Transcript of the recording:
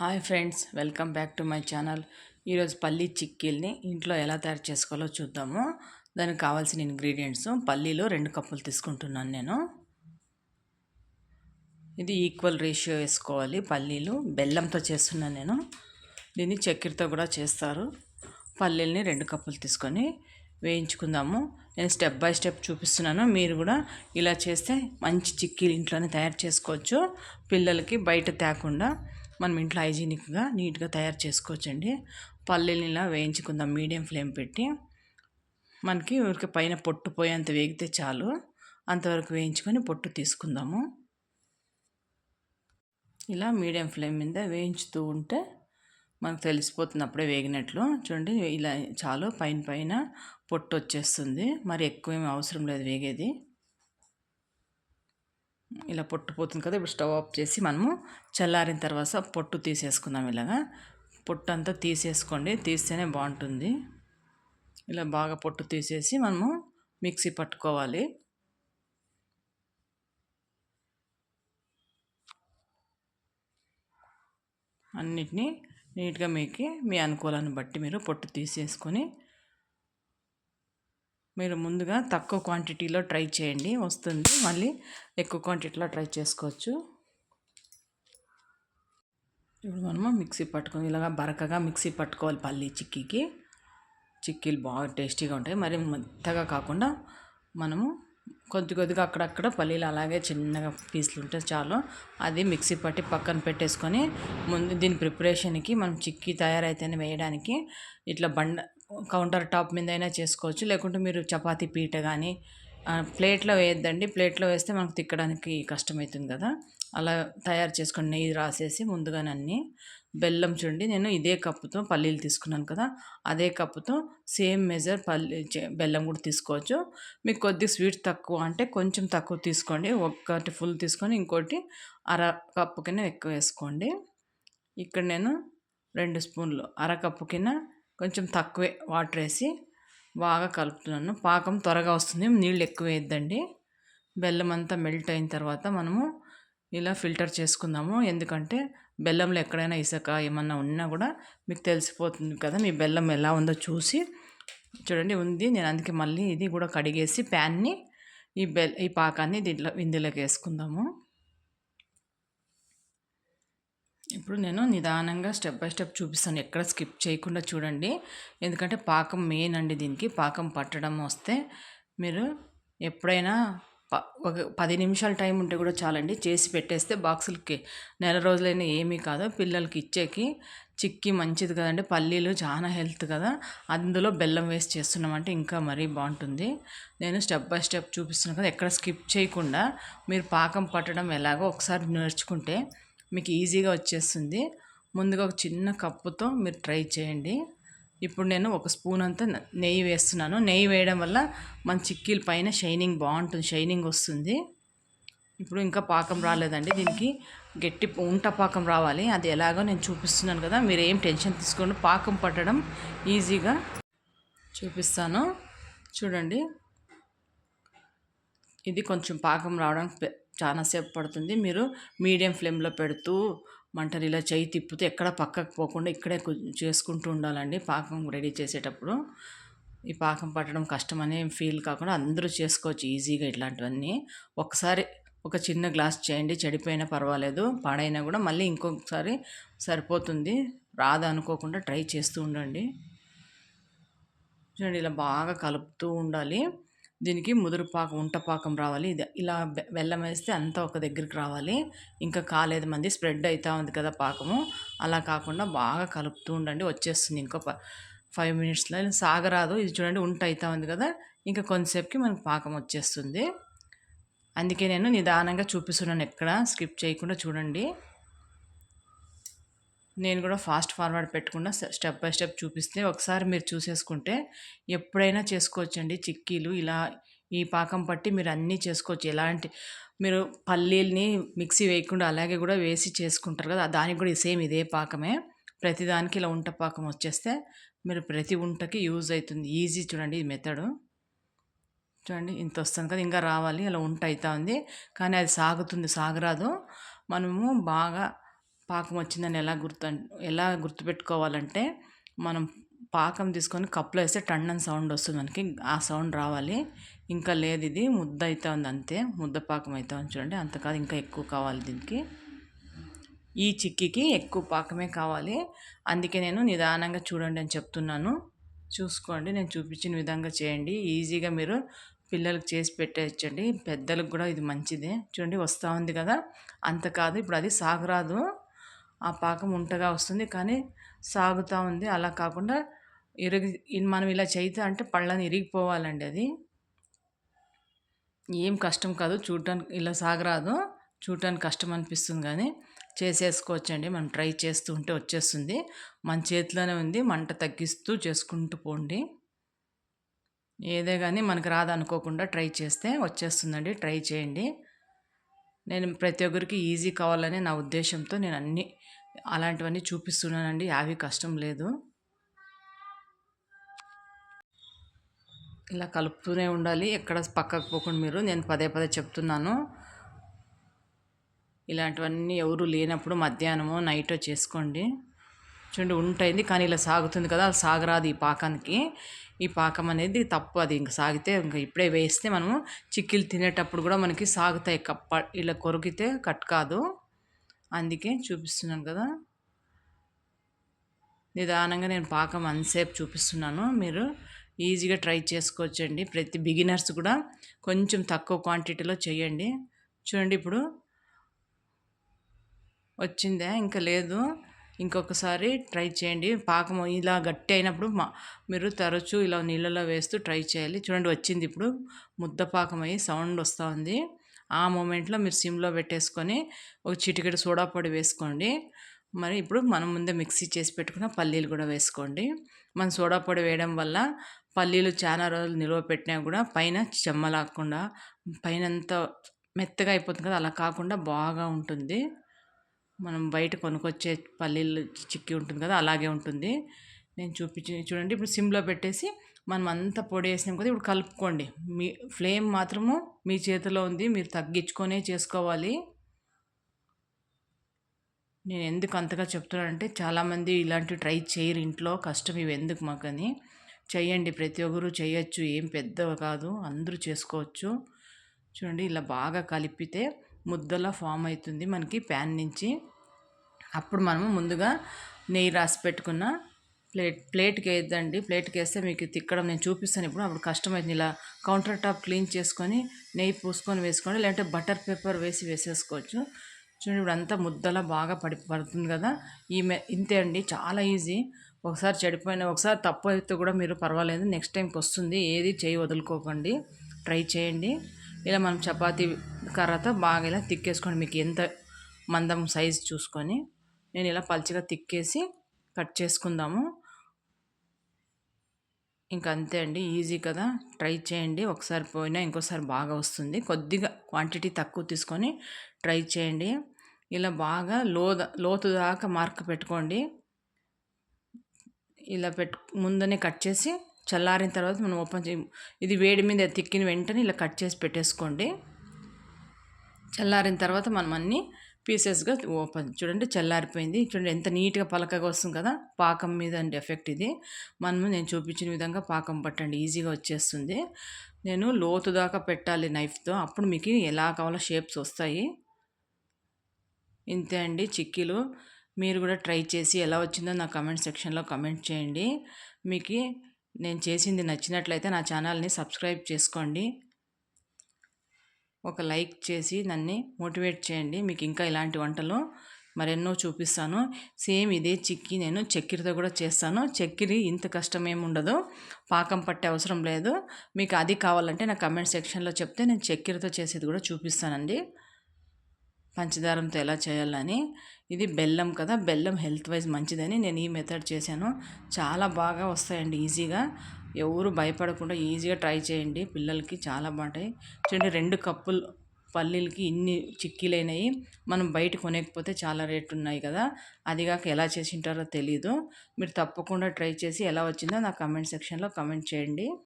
Hi friends welcome back to my channel. ఈరోజు పల్లీ చిక్కీల్ని ఇంట్లో ఎలా తయారు చేసుకోవాలో చూద్దాము. దానికి కావాల్సిన ఇంగ్రీడియంట్స్ పల్లీలు రెండు కప్పులు తీసుకుంటున్నాను నేను. ఇది ఈక్వల్ రేషియో వేసుకోవాలి పల్లీలు. బెల్లంతో చేస్తున్నాను నేను. దీన్ని చక్కెరతో కూడా చేస్తారు. పల్లీల్ని రెండు కప్పులు తీసుకొని వేయించుకుందాము. నేను స్టెప్ బై స్టెప్ చూపిస్తున్నాను. మీరు కూడా ఇలా చేస్తే మంచి చిక్కీలు ఇంట్లోనే తయారు చేసుకోవచ్చు. పిల్లలకి బయట తేకుండా మనం ఇంట్లో హైజీనిక్గా నీట్గా తయారు చేసుకోవచ్చండి. పల్లీని ఇలా వేయించుకుందాం మీడియం ఫ్లేమ్ పెట్టి. మనకి ఊరికి పైన పొట్టు పోయేంత వేగితే చాలు. అంతవరకు వేయించుకొని పొట్టు తీసుకుందాము. ఇలా మీడియం ఫ్లేమ్ మీద వేయించుతూ ఉంటే మనకు తెలిసిపోతుంది అప్పుడే వేగినట్లు. చూడండి ఇలా చాలు. పైన పైన పొట్టు వచ్చేస్తుంది. మరి ఎక్కువ ఏమి అవసరం లేదు వేగేది. ఇలా పొట్టు పోతుంది కదా ఇప్పుడు స్టవ్ ఆఫ్ చేసి మనము చల్లారిన తర్వాత పొట్టు తీసేసుకుందాం ఇలాగా. పొట్టు అంతా తీసేసుకోండి తీస్తేనే బాగుంటుంది. ఇలా బాగా పొట్టు తీసేసి మనము మిక్సీ పట్టుకోవాలి. అన్నిటినీ నీట్గా మీకు మీ అనుకూలాన్ని బట్టి మీరు పొట్టు తీసేసుకొని మీరు ముందుగా తక్కువ క్వాంటిటీలో ట్రై చేయండి. వస్తుంది. మళ్ళీ ఎక్కువ క్వాంటిటీలో ట్రై చేసుకోవచ్చు. ఇప్పుడు మనము మిక్సీ పట్టుకొని ఇలాగా బరకగా మిక్సీ పట్టుకోవాలి పల్లి చిక్కీకి. చిక్కీలు బాగా టేస్టీగా ఉంటాయి. మరి మెత్తగా కాకుండా మనము కొద్ది కొద్దిగా అక్కడక్కడ పల్లీలు అలాగే చిన్నగా పీసులు ఉంటే చాలు. అది మిక్సీ పట్టి పక్కన పెట్టేసుకొని ముందు దీని ప్రిపరేషన్కి మనం చిక్కీ తయారైతేనే వేయడానికి ఇట్లా బండ కౌంటర్ టాప్ మీద అయినా చేసుకోవచ్చు. లేకుంటే మీరు చపాతీ పీట కానీ ప్లేట్లో వేయద్దండి. ప్లేట్లో వేస్తే మనకు తిక్కడానికి కష్టమవుతుంది కదా. అలా తయారు చేసుకొని నెయ్యి రాసేసి ముందుగానే అన్నీ బెల్లం చూడండి నేను ఇదే కప్పుతో పల్లీలు తీసుకున్నాను కదా. అదే కప్పుతో సేమ్ మెజర్ పల్లి బెల్లం కూడా తీసుకోవచ్చు. మీకు కొద్ది స్వీట్ తక్కువ అంటే కొంచెం తక్కువ తీసుకోండి. ఒకటి ఫుల్ తీసుకొని ఇంకోటి అర కప్పు కింద ఎక్కువ వేసుకోండి. ఇక్కడ నేను రెండు స్పూన్లు అర కప్పు కింద కొంచెం తక్కువే వాటర్ వేసి బాగా కలుపుతున్నాను. పాకం త్వరగా వస్తుంది. నీళ్ళు ఎక్కువ వేయద్దండి. బెల్లం అంతా మెల్ట్ అయిన తర్వాత మనము ఇలా ఫిల్టర్ చేసుకుందాము. ఎందుకంటే బెల్లంలో ఎక్కడైనా ఇసుక ఏమన్నా ఉన్నా కూడా మీకు తెలిసిపోతుంది కదా మీ బెల్లం ఎలా ఉందో చూసి. చూడండి ఉంది. నేను అందుకే మళ్ళీ ఇది కూడా కడిగేసి ప్యాన్ని ఈ బెల్ ఈ పాకాన్ని దీంట్లో ఇందులోకి వేసుకుందాము. ఇప్పుడు నేను నిదానంగా స్టెప్ బై స్టెప్ చూపిస్తాను. ఎక్కడ స్కిప్ చేయకుండా చూడండి. ఎందుకంటే పాకం మెయిన్ అండి దీనికి. పాకం పట్టడం వస్తే మీరు ఎప్పుడైనా ఒక పది నిమిషాల టైం ఉంటే కూడా చాలండి. చేసి పెట్టేస్తే బాక్సులకి నెల రోజులైనా ఏమీ కాదు. పిల్లలకి ఇచ్చేకి చిక్కి మంచిది కదండి. పల్లీలు చాలా హెల్త్ కదా. అందులో బెల్లం వేసి చేస్తున్నామంటే ఇంకా మరీ బాగుంటుంది. నేను స్టెప్ బై స్టెప్ చూపిస్తున్నాను కదా. ఎక్కడ స్కిప్ చేయకుండా మీరు పాకం పట్టడం ఎలాగో ఒకసారి నేర్చుకుంటే మీకు ఈజీగా వచ్చేస్తుంది. ముందుగా ఒక చిన్న కప్పుతో మీరు ట్రై చేయండి. ఇప్పుడు నేను ఒక స్పూన్ అంతా నెయ్యి వేస్తున్నాను. నెయ్యి వేయడం వల్ల మన చిక్కీల పైన షైనింగ్ బాగుంటుంది షైనింగ్ వస్తుంది. ఇప్పుడు ఇంకా పాకం రాలేదండి. దీనికి గట్టి ఉంట పాకం రావాలి. అది ఎలాగో నేను చూపిస్తున్నాను కదా మీరు ఏం టెన్షన్ తీసుకోండి. పాకం పట్టడం ఈజీగా చూపిస్తాను. చూడండి. ఇది కొంచెం పాకం రావడానికి చాలాసేపు పడుతుంది. మీరు మీడియం ఫ్లేమ్లో పెడుతూ మంటలు ఇలా చేయి తిప్పుతూ ఎక్కడ పక్కకు పోకుండా ఇక్కడే చేసుకుంటూ ఉండాలండి. పాకం రెడీ చేసేటప్పుడు. ఈ పాకం పట్టడం కష్టమనే ఫీల్ కాకుండా అందరూ చేసుకోవచ్చు ఈజీగా ఇట్లాంటివన్నీ. ఒకసారి ఒక చిన్న గ్లాస్ చేయండి. చెడిపోయినా పర్వాలేదు. పాడైనా కూడా మళ్ళీ ఇంకొకసారి సరిపోతుంది. రాదనుకోకుండా ట్రై చేస్తూ ఉండండి. చూడండి ఇలా బాగా కలుపుతూ ఉండాలి. దీనికి ముదురు పాకం ఉంట పాకం రావాలి. ఇది ఇలా బెల్లం వేస్తే అంతా ఒక దగ్గరికి రావాలి. ఇంకా కాలేదు మంది స్ప్రెడ్ అవుతూ ఉంది కదా పాకము. అలా కాకుండా బాగా కలుపుతూ ఉండండి. వచ్చేస్తుంది ఇంకో ఫైవ్ మినిట్స్లో సాగరాదు. ఇది చూడండి ఉంట అవుతూ ఉంది కదా. ఇంకా కొంతసేపుకి మనకు పాకం వచ్చేస్తుంది. అందుకే నేను నిదానంగా చూపిస్తున్నాను ఎక్కడ. స్కిప్ చేయకుండా చూడండి. నేను కూడా ఫాస్ట్ ఫార్వర్డ్ పెట్టకుండా స్టెప్ బై స్టెప్ చూపిస్తే ఒకసారి మీరు చూసేసుకుంటే ఎప్పుడైనా చేసుకోవచ్చండి చిక్కీలు. ఇలా ఈ పాకం పట్టి మీరు అన్నీ చేసుకోవచ్చు. ఎలాంటి మీరు పల్లీల్ని మిక్సీ వేయకుండా అలాగే కూడా వేసి చేసుకుంటారు కదా దానికి కూడా సేమ్ ఇదే పాకమే. ప్రతిదానికి ఇలా ఉంట పాకం వచ్చేస్తే మీరు ప్రతి వంటకి యూజ్ అవుతుంది. ఈజీ చూడండి ఈ మెథడు. చూడండి ఇంత వస్తుంది కదా ఇంకా రావాలి. అలా ఉంట అవుతా ఉంది. కానీ అది సాగుతుంది సాగరాదు. మనము బాగా పాకం వచ్చిందని ఎలా గుర్తు ఎలా గుర్తుపెట్టుకోవాలంటే మనం పాకం తీసుకొని కప్పులో వేస్తే టన్నన్ సౌండ్ వస్తుంది మనకి ఆ సౌండ్ రావాలి. ఇంకా లేదు ఇది ముద్ద అయితే ఉంది అంతే ముద్ద పాకం అయితే ఉంది చూడండి. అంత కాదు ఇంకా ఎక్కువ కావాలి దీనికి. ఈ చిక్కికి ఎక్కువ పాకమే కావాలి. అందుకే నేను నిదానంగా చూడండి అని చెప్తున్నాను. చూసుకోండి నేను చూపించిన విధంగా చేయండి. ఈజీగా మీరు పిల్లలకు చేసి పెట్టేయచ్చండి. పెద్దలకు కూడా ఇది మంచిదే. చూడండి వస్తూ ఉంది కదా. అంత కాదు ఇప్పుడు అది సాగరాదు. ఆ పాకం ఉంటగా వస్తుంది. కానీ సాగుతూ ఉంది. అలా కాకుండా ఇరిగి మనం ఇలా చేయితే అంటే పళ్ళని ఇరిగిపోవాలండి అది. ఏం కష్టం కాదు. చూడటానికి ఇలా సాగరాదు. చూడటానికి కష్టం అనిపిస్తుంది కానీ చేసేసుకోవచ్చండి. మనం ట్రై చేస్తూ ఉంటే వచ్చేస్తుంది. మన చేతిలోనే ఉంది. మంట తగ్గిస్తూ చేసుకుంటూ పోండి. ఏదే కానీ మనకు రాదనుకోకుండా ట్రై చేస్తే వచ్చేస్తుందండి. ట్రై చేయండి. నేను ప్రతి ఒక్కరికి ఈజీ కావాలనే నా ఉద్దేశంతో నేను అన్నీ అలాంటివన్నీ చూపిస్తున్నానండి. అవి కష్టం లేదు. ఇలా కలుపుతూనే ఉండాలి. ఎక్కడ పక్కకు పోకుండా మీరు నేను పదే పదే చెప్తున్నాను. ఇలాంటివన్నీ ఎవరు లేనప్పుడు మధ్యాహ్నమో నైటో చేసుకోండి. చూడండి ఉంటుంది కానీ ఇలా సాగుతుంది కదా అది సాగరాదు ఈ పాకానికి. ఈ పాకం అనేది తప్పు అది. ఇంకా సాగితే ఇంకా ఇప్పుడే వేస్తే మనము చిక్కిలు తినేటప్పుడు కూడా మనకి సాగుతాయి. కప్ప ఇలా కొరికితే కట్ కాదు. అందుకే చూపిస్తున్నాను కదా. నిదానంగా నేను పాకం అంతసేపు చూపిస్తున్నాను. మీరు ఈజీగా ట్రై చేసుకోవచ్చండి. ప్రతి బిగినర్స్ కూడా కొంచెం తక్కువ క్వాంటిటీలో చేయండి. చూడండి ఇప్పుడు వచ్చిందే? ఇంకా లేదు. ఇంకొకసారి ట్రై చేయండి. పాకం ఇలా గట్టి అయినప్పుడు మా మీరు తరచూ ఇలా నీళ్ళలో వేస్తూ ట్రై చేయాలి. చూడండి వచ్చింది ఇప్పుడు ముద్ద పాకం అయ్యి సౌండ్ వస్తూ ఉంది. ఆ మూమెంట్లో మీరు సిమ్లో పెట్టేసుకొని ఒక చిటికెడు సోడా పొడి వేసుకోండి. మరి ఇప్పుడు మనం ముందే మిక్సీ చేసి పెట్టుకున్న పల్లీలు కూడా వేసుకోండి. మన సోడా పొడి వేయడం వల్ల పల్లీలు చాలా రోజులు నిల్వ పెట్టినా కూడా పైన చెమ్మలాకుండా పైన అంతా మెత్తగా అయిపోతుంది కదా అలా కాకుండా బాగా ఉంటుంది. మనం బయట కొనుక్కొచ్చే పల్లీలు చిక్కి ఉంటుంది కదా అలాగే ఉంటుంది. నేను చూపించి చూడండి. ఇప్పుడు సిమ్లో పెట్టేసి మనం అంతా పొడి వేసినాం కదా ఇప్పుడు కలుపుకోండి. మీ ఫ్లేమ్ మాత్రము మీ చేతిలో ఉంది మీరు తగ్గించుకొనే చేసుకోవాలి. నేను ఎందుకు అంతగా చెప్తున్నానంటే చాలామంది ఇలాంటివి ట్రై చేయరు ఇంట్లో కష్టం ఇవి ఎందుకు మాకని. చేయండి ప్రతి ఒక్కరు చేయొచ్చు ఏం పెద్ద కాదు అందరూ చేసుకోవచ్చు. చూడండి ఇలా బాగా కలిపితే ముద్దలా ఫామ్ అవుతుంది మనకి ప్యాన్ నుంచి. అప్పుడు మనము ముందుగా నెయ్యి రాసి పెట్టుకున్న ప్లేట్ ప్లేట్కి వేద్దండి ప్లేట్కి వేస్తే మీకు తిక్కడం నేను చూపిస్తాను ఇప్పుడు. అప్పుడు కష్టమైంది ఇలా కౌంటర్ టాప్ క్లీన్ చేసుకొని నెయ్యి పూసుకొని వేసుకోండి. లేదంటే బటర్ పేపర్ వేసి వేసేసుకోవచ్చు. చూడండి ఇప్పుడు అంతా ముద్దలా బాగా పడి పడుతుంది కదా. ఈ ఇంతే అండి. చాలా ఈజీ. ఒకసారి చెడిపోయిన ఒకసారి తప్పు అయితే కూడా మీరు పర్వాలేదు. నెక్స్ట్ టైంకి వస్తుంది. ఏది చేయి వదులుకోకండి. ట్రై చేయండి. ఇలా మనం చపాతీ కర్రతో బాగా ఇలా తిక్కేసుకోండి. మీకు ఎంత మందం సైజ్ చూసుకొని. నేను ఇలా పల్చిగా తిక్కేసి కట్ చేసుకుందాము. ఇంకా అంతే అండి ఈజీ కదా. ట్రై చేయండి. ఒకసారి పోయినా ఇంకోసారి బాగా వస్తుంది. కొద్దిగా క్వాంటిటీ తక్కువ తీసుకొని ట్రై చేయండి. ఇలా బాగా లో లోతు దాకా మార్క్ పెట్టుకోండి. ఇలా పెట్టు ముందనే కట్ చేసి చల్లారిన తర్వాత మనం ఓపెన్ చే ఇది వేడి మీద తిక్కిన వెంటనే ఇలా కట్ చేసి పెట్టేసుకోండి. చల్లారిన తర్వాత మనం అన్నీ పీసెస్గా ఓపెన్. చూడండి చల్లారిపోయింది. చూడండి ఎంత నీట్గా పలకగా వస్తుంది కదా! పాకం మీద అండి ఎఫెక్ట్ ఇది. మనము నేను చూపించిన విధంగా పాకం పట్టండి. ఈజీగా వచ్చేస్తుంది. నేను లోతు దాకా పెట్టాలి నైఫ్తో. అప్పుడు మీకు ఎలా కావాలో షేప్స్ వస్తాయి. ఇంతే అండి చిక్కీలు. మీరు కూడా ట్రై చేసి ఎలా వచ్చిందో నా కమెంట్ సెక్షన్లో కమెంట్ చేయండి. మీకు నేను చేసింది నచ్చినట్లయితే నా ఛానల్ని సబ్స్క్రైబ్ చేసుకోండి. ఒక లైక్ చేసి నన్ను మోటివేట్ చేయండి. మీకు ఇంకా ఇలాంటి వంటలు మరెన్నో చూపిస్తాను. సేమ్ ఇదే చిక్కి నేను చక్కెరతో కూడా చేస్తాను. చక్కెరి ఇంత కష్టం ఉండదు పాకం పట్టే అవసరం లేదు. మీకు అది కావాలంటే నా కమెంట్ సెక్షన్లో చెప్తే నేను చక్కెరతో చేసేది కూడా చూపిస్తానండి. పంచదారంతో ఎలా చేయాలని. ఇది బెల్లం కదా బెల్లం హెల్త్ వైజ్ మంచిదని నేను ఈ మెథడ్ చేశాను. చాలా బాగా వస్తాయండి ఈజీగా. ఎవరు భయపడకుండా ఈజీగా ట్రై చేయండి. పిల్లలకి చాలా బాగుంటాయి. చూడండి రెండు కప్పులు పల్లీలకి ఇన్ని చిక్కీలైనాయి. మనం బయట కొనకపోతే చాలా రేట్లు ఉన్నాయి కదా. అది కాక ఎలా చేసింటారో తెలీదు. మీరు తప్పకుండా ట్రై చేసి ఎలా వచ్చిందో నా కమెంట్ సెక్షన్లో కమెంట్ చేయండి.